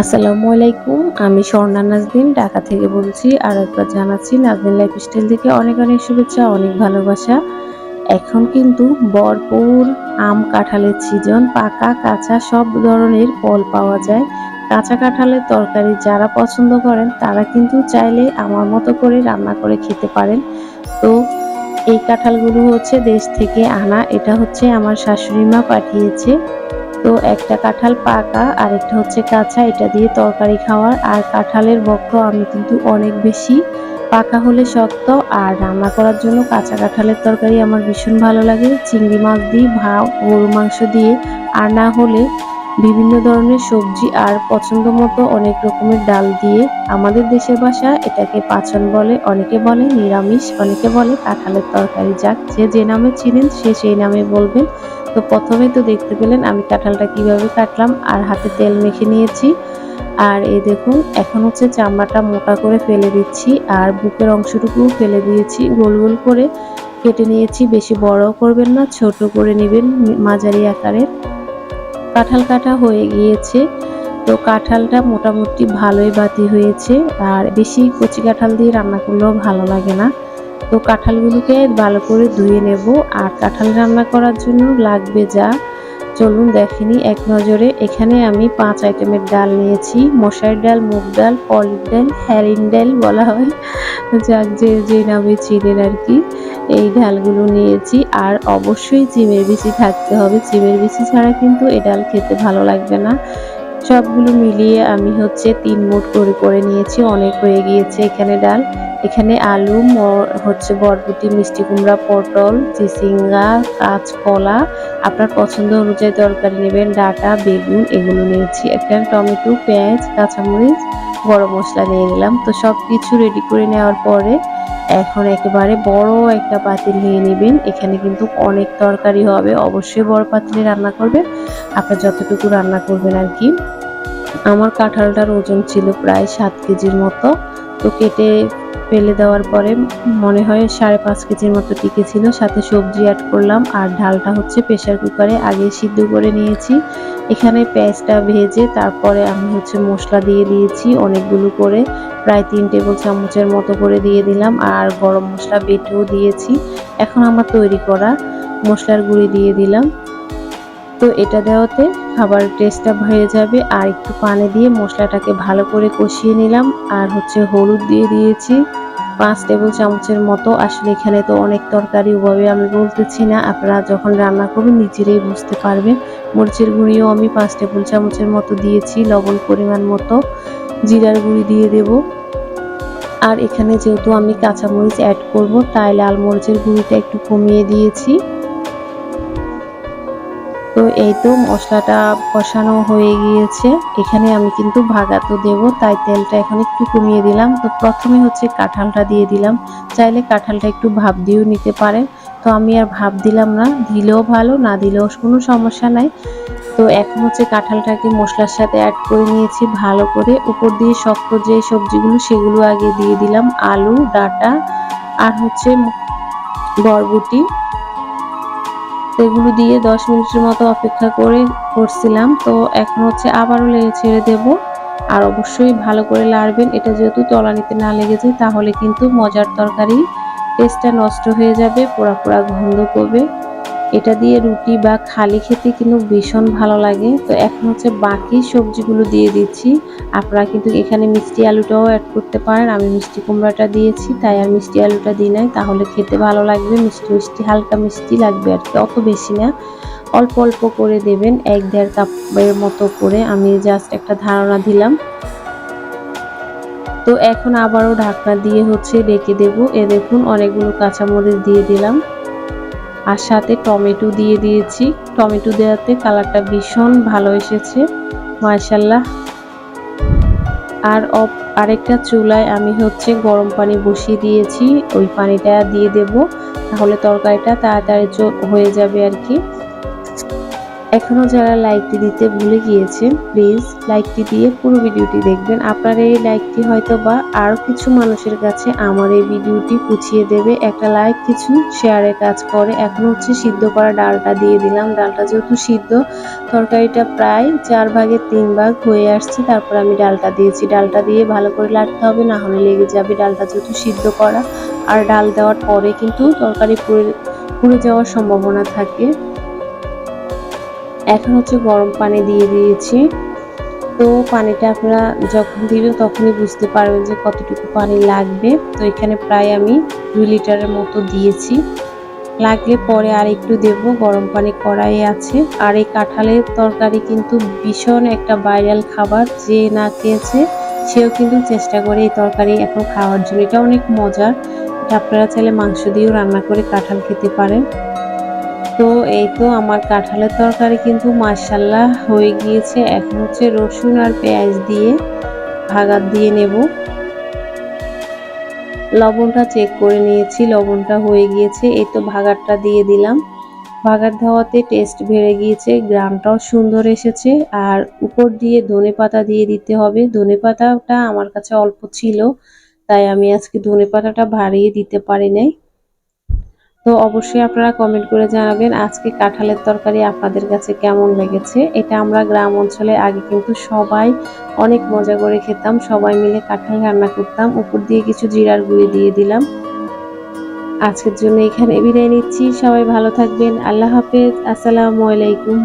আসসালামু আলাইকুম, আমি স্বর্ণা নাজদিন, ঢাকা থেকে বলছি আর একবার জানাচ্ছি নাজদিন লাইফস্টাইল থেকে অনেক অনেক শুভেচ্ছা, অনেক ভালোবাসা। এখন কিন্তু ভরপুর আম কাঁঠালের সিজন পাকা, কাঁচা, সব ধরনের ফল পাওয়া যায়। কাঁচা কাঁঠালের তরকারি যারা পছন্দ করেন, তারা কিন্তু চাইলে আমার মতো করে রান্না করে খেতে পারেন। তো এই কাঁঠালগুলো হচ্ছে দেশ থেকে আনা, এটা হচ্ছে আমার শাশুড়ি মা পাঠিয়েছে। তো একটা কাঁঠাল পাকা আর একটা হচ্ছে কাঁচা, এটা দিয়ে তরকারি খাওয়ার আর কাঁঠালের ভক্ত আমি কিন্তু অনেক বেশি। পাকা হলে শক্ত, আর রান্না করার জন্য কাঁচা কাঁঠালের তরকারি আমার ভীষণ ভালো লাগে। চিংড়ি মাছ দিয়ে ভা গরু মাংস দিয়ে, আর না হলে বিভিন্ন ধরনের সবজি আর পছন্দ মতো অনেক রকমের ডাল দিয়ে। আমাদের দেশের ভাষা এটাকে পাচন বলে, অনেকে বলে নিরামিষ, অনেকে বলে কাঁঠালের তরকারি। যাক, যে যে নামে চিনেন, সে সেই নামে বলবেন। তো প্রথমে তো দেখতে পেলেন আমি কাঁঠালটা কীভাবে কাটলাম আর হাতে তেল মেখে নিয়েছি। আর এই দেখুন, এখন হচ্ছে চামড়াটা মোটা করে ফেলে দিচ্ছি আর বুকের অংশটুকুও ফেলে দিয়েছি। গোল গোল করে কেটে নিয়েছি, বেশি বড় করবেন না, ছোট করে নেবেন মাঝারি আকারের। কাঁঠাল কাটা হয়ে গিয়েছে, তো কাঁঠালটা মোটামুটি ভালোই বাতি হয়েছে আর বেশি কচি কাঁঠাল দিয়ে রান্না করলেও ভালো লাগে না। তো কাঁঠালগুলোকে ভালো করে ধুয়ে নেব আর কাঁঠাল রান্না করার জন্য লাগবে যা। চলুন দেখেনি এক নজরে। এখানে আমি পাঁচ আইটেমের ডাল নিয়েছি। মশার ডাল, মুগ ডাল, পলির ডাল হ্যারিন ডাল বলা হয়। যাক, যে যে নামে চিনেন আর কি। এই ডালগুলো নিয়েছি। আর অবশ্যই চিমের বিচি থাকতে হবে। চিমের বিচি ছাড়া কিন্তু এ ডাল খেতে ভালো লাগবে না। সবগুলো মিলিয়ে আমি হচ্ছে তিন মুঠ করে করে নিয়েছি, অনেক হয়ে গিয়েছে এখানে ডাল। এখানে আলু হচ্ছে বরবটি, মিষ্টি কুমড়া, পটল, চিচিঙ্গা, কাঁচকলা। আপনার পছন্দ অনুযায়ী তরকারি নেবেন, ডাটা, বেগুন, এগুলো নিয়েছি। এখানে টমেটো, পেঁয়াজ, কাঁচামরিচ, গরম মশলা নিয়ে নিলাম। তো সব কিছু রেডি করে নেওয়ার পরে এখন একেবারে বড় একটা পাতিল নিয়ে নেবেন। এখানে কিন্তু অনেক তরকারি হবে। অবশ্যই বড় পাতিলে রান্না করবেন। আপনার যতটুকু রান্না করবেন আর কি। আমার কাঁঠালটার ওজন ছিল প্রায় সাত কেজির মতো। তো কেটে ফেলে দেওয়ার পরে মনে হয় সাড়ে পাঁচ কেজির মতো টিকে ছিল। সাথে সবজি অ্যাড করলাম আর ঢালটা হচ্ছে প্রেশার কুকারে আগে সিদ্ধ করে নিয়েছি। এখানে পেঁয়াজটা ভেজে তারপরে আমি হচ্ছে মশলা দিয়ে দিয়েছি অনেকগুলো করে। প্রায় তিন টেবিল চামচের মতো করে দিয়ে দিলাম আর গরম মশলা বেটেও দিয়েছি। এখন আমার তৈরি করা মশলার গুঁড়ি দিয়ে দিলাম। তো এটা দেওয়াতে খাবার টেস্টটা হয়ে যাবে। আর একটু পানি দিয়ে মশলাটাকে ভালো করে কষিয়ে নিলাম। আর হচ্ছে হলুদ দিয়ে দিয়েছি। পাঁচ টেবিল চামচের মতো। আসলে এখানে তো অনেক তরকারি, ওভাবে আমি বলতেছি না। আপনারা যখন রান্না করবেন, নিজেরাই বুঝতে পারবেন। মরিচের গুঁড়িও আমি পাঁচ টেবিল চামচের মতো দিয়েছি, লবণ পরিমাণ মতো। জিরার গুঁড়ি দিয়ে দেব। আর এখানে যেহেতু আমি কাঁচামরিচ অ্যাড করব তাই লাল মরিচের গুঁড়িটা একটু কমিয়ে দিয়েছি। তো এই তো মশলাটা কষানো হয়ে গিয়েছে। এখানে আমি কিন্তু ভাগাতো দেব, তাই তেলটা এখন একটু কমিয়ে দিলাম। তো প্রথমে হচ্ছে কাঁঠালটা দিয়ে দিলাম। চাইলে কাঁঠালটা একটু ভাব দিয়েও নিতে পারেন তো আমি আর ভাব দিলাম না, দিলেও ভালো, না দিলেও কোনো সমস্যা নাই। তো এখন হচ্ছে কাঁঠালটাকে মশলার সাথে অ্যাড করে নিয়েছি ভালো করে। উপর দিয়ে শক্ত যে সবজিগুলো, সেগুলো আগে দিয়ে দিলাম। আলু, ডাটা আর হচ্ছে বরবটি। এগুলো দিয়ে দশ মিনিটের মতো অপেক্ষা করে করছিলাম। তো এখন হচ্ছে আবারও লেগে ছেড়ে দেব। আর অবশ্যই ভালো করে লাড়বেন। এটা যেহেতু তলানিতে না লেগে যায় তাহলে কিন্তু মজার তরকারি টেস্টটা নষ্ট হয়ে যাবে, পোড়া পোড়া গন্ধ করবে। এটা দিয়ে রুটি বা খালি খেতে কিন্তু ভীষণ ভালো লাগে। তো এখন হচ্ছে বাকি সবজিগুলো দিয়ে দিচ্ছি। আপনারা কিন্তু এখানে মিষ্টি আলুটাও অ্যাড করতে পারেন। আমি মিষ্টি কুমড়াটা দিয়েছি, তাই আর মিষ্টি আলুটা দিই নাই। তাহলে খেতে ভালো লাগবে, মিষ্টি মিষ্টি, হালকা মিষ্টি লাগবে আর কি, অত বেশি না। অল্প অল্প করে দেবেন, এক দেড় কাপের মতো করে। আমি জাস্ট একটা ধারণা দিলাম। তো এখন আবারও ঢাকনা দিয়ে হচ্ছে রেখে দেব। এ দেখুন, অনেকগুলো কাঁচামরিচ দিয়ে দিলাম। আর সাথে টমেটো দিয়ে দিয়েছি। টমেটো দেওয়াতে কালারটা ভীষণ ভালো এসেছে মার্শাল্লাহ আর আরেকটা চুলায় আমি হচ্ছে গরম পানি বসিয়ে দিয়েছি, ওই পানিটা দিয়ে দেব। তাহলে তরকারিটা তাড়াতাড়ি হয়ে যাবে আর কি। এখনও যারা লাইকটি দিতে ভুলে গিয়েছেন প্লিজ লাইকটি দিয়ে পুরো ভিডিওটি দেখবেন। আপনার এই লাইকটি হয়তো বা আরও কিছু মানুষের কাছে আমার এই ভিডিওটি পুছিয়ে দেবে। একটা লাইক কিছু শেয়ারের কাজ করে। এখন হচ্ছে সিদ্ধ করা ডালটা দিয়ে দিলাম। ডালটা যেহেতু সিদ্ধ, তরকারিটা প্রায় চার ভাগের তিন ভাগ হয়ে আসছে। তারপর আমি ডালটা দিয়েছি। ডালটা দিয়ে ভালো করে লাটতে হবে, না হলে লেগে যাবে ডালটা যেহেতু সিদ্ধ করা। আর ডাল দেওয়ার পরে কিন্তু তরকারি পুড়ে পুড়ে যাওয়ার সম্ভাবনা থাকে। এখন হচ্ছে গরম পানি দিয়ে দিয়েছি। তো পানিটা আপনারা যখন দিবেন তখনই বুঝতে পারবেন যে কতটুকু পানি লাগবে। তো এখানে প্রায় আমি দুই লিটারের মতো দিয়েছি। লাগলে পরে আর একটু দেব, গরম পানি কড়াই আছে। আর এই কাঁঠালের তরকারি কিন্তু ভীষণ একটা ভাইরাল খাবার, যে না খেয়েছে সেও কিন্তু চেষ্টা করে এই তরকারি এখন খাওয়ার জন্য। এটা অনেক মজার। এটা আপনারা চাইলে মাংস দিয়েও রান্না করে কাঁঠাল খেতে পারেন। তো এই তো আমার কাঁঠালের তরকারি কিন্তু মার্শাল্লাহ হয়ে গিয়েছে। এখন হচ্ছে রসুন আর পেঁয়াজ দিয়ে ভাগাত দিয়ে নেব। লবণটা চেক করে নিয়েছি, লবণটা হয়ে গিয়েছে। এই তো ভাগারটা দিয়ে দিলাম। ভাগার দেওয়াতে টেস্ট বেড়ে গিয়েছে, গ্রামটাও সুন্দর এসেছে। আর উপর দিয়ে ধনে পাতা দিয়ে দিতে হবে। ধনে পাতাটা আমার কাছে অল্প ছিল, তাই আমি আজকে ধনে পাতাটা বাড়িয়ে দিতে পারি নাই। তো অবশ্যই আপনারা কমেন্ট করে জানাবেন আজকে কাঁঠালের তরকারি আপনাদের কাছে কেমন লেগেছে। এটা আমরা গ্রাম অঞ্চলে আগে কিন্তু সবাই অনেক মজা করে খেতাম, সবাই মিলে কাঁঠাল রান্না করতাম। উপর দিয়ে কিছু জিরার গুঁড়ি দিয়ে দিলাম। আজকের জন্য এখানে বিদায় নিচ্ছি। সবাই ভালো থাকবেন। আল্লাহ হাফেজ। আসসালামু আলাইকুম।